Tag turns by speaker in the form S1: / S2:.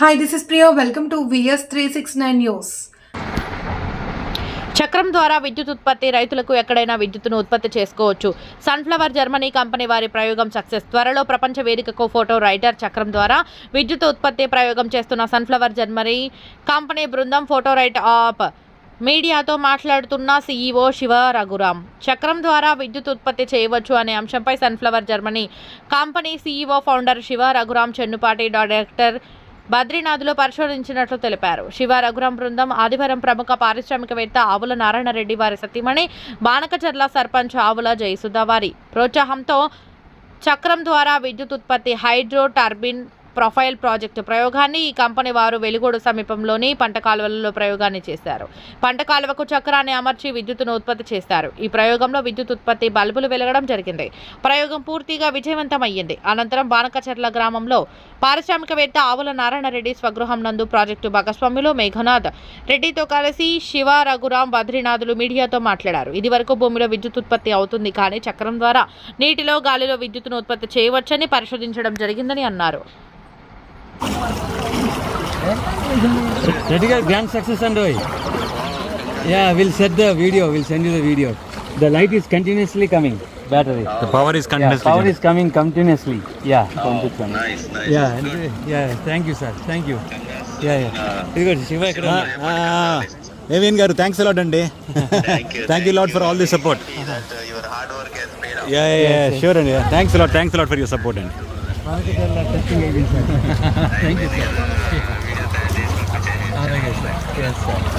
S1: Hi this is Priyo welcome to VS three six nine news
S2: చక్రం ద్వారా విద్యుత్ ఉత్పత్తి రైతులకు ఎక్కడైనా విద్యుత్తును ఉత్పత్తి చేసుకోవచ్చు. సన్ఫ్లవర్ జర్మనీ కంపెనీ వారి ప్రయోగం సక్సెస్ త్వరలో ప్రపంచ వేదికకు ఫోటో రైటర్ చక్రం ద్వారా విద్యుత్ ఉత్పత్తి ప్రయోగం చేస్తున్న సన్ఫ్లవర్ జర్మనీ కంపెనీ బృందం ఫోటో రైట్ ఆప్ మీడియాతో మాట్లాడుతున్న సీఈఓ శివ రఘురాం చక్రం ద్వారా విద్యుత్ ఉత్పత్తి చేయవచ్చు అనే అంశంపై Sunflower Germany company CEO founder Shiva Raghuram Chennupati director బద్రీనాథ్లో పరిశోధించినట్లు తెలిపారు. శివ రఘురాం బృందం ఆదివారం ప్రముఖ పారిశ్రామికవేత్త ఆవుల నారాయణరెడ్డి వారి సతీమణి బానకచర్ల సర్పంచ్ ఆవుల జయసుధ వారి ప్రోత్సాహంతో చక్రం ద్వారా విద్యుత్ ఉత్పత్తి హైడ్రో టర్బిన్ ప్రొఫైల్ ప్రాజెక్టు ప్రయోగాన్ని ఈ కంపెనీ వారు వెలుగోడు సమీపంలోని పంట కాలువలలో ప్రయోగాన్ని చేశారు. పంట కాలువకు చక్రాన్ని అమర్చి విద్యుత్తును ఉత్పత్తి చేస్తారు ఈ ప్రయోగంలో విద్యుత్ ఉత్పత్తి బల్బులు వెలగడం జరిగింది. ప్రయోగం పూర్తిగా విజయవంతమయ్యింది. అనంతరం బానకచర్ల గ్రామంలో పారిశ్రామికవేత్త ఆవుల నారాయణరెడ్డి స్వగృహం నందు ప్రాజెక్టు భాగస్వాములు మేఘనాథ్ రెడ్డితో కలిసి శివ రఘురాం బద్రీనాథులు మీడియాతో మాట్లాడారు. ఇదివరకు భూమిలో విద్యుత్ ఉత్పత్తి అవుతుంది కానీ చక్రం ద్వారా నీటిలో గాలిలో విద్యుత్తును ఉత్పత్తి చేయవచ్చని పరిశోధించడం జరిగిందని అన్నారు.
S3: A grand success and why? Yeah, we'll set the video. We'll send you the video. The light is continuously coming. Battery.
S4: The power is
S3: Yeah,
S4: continuously.
S3: power
S4: generated.
S3: is coming continuously. Yeah. continuously.
S5: Nice, nice.
S3: Yeah, and, uh, yeah. Thank you, sir. Thank you. Yeah, yeah. Very good. Shiva.
S4: Naveen garu thanks a lot అండి
S5: Thank you.
S4: Thank you lot for all the support
S5: See that uh, your hard work has paid off.
S4: Ya ya sure అండి thanks a lot thanks a lot for your support అండి
S3: Thank you, sir. Yes, sir.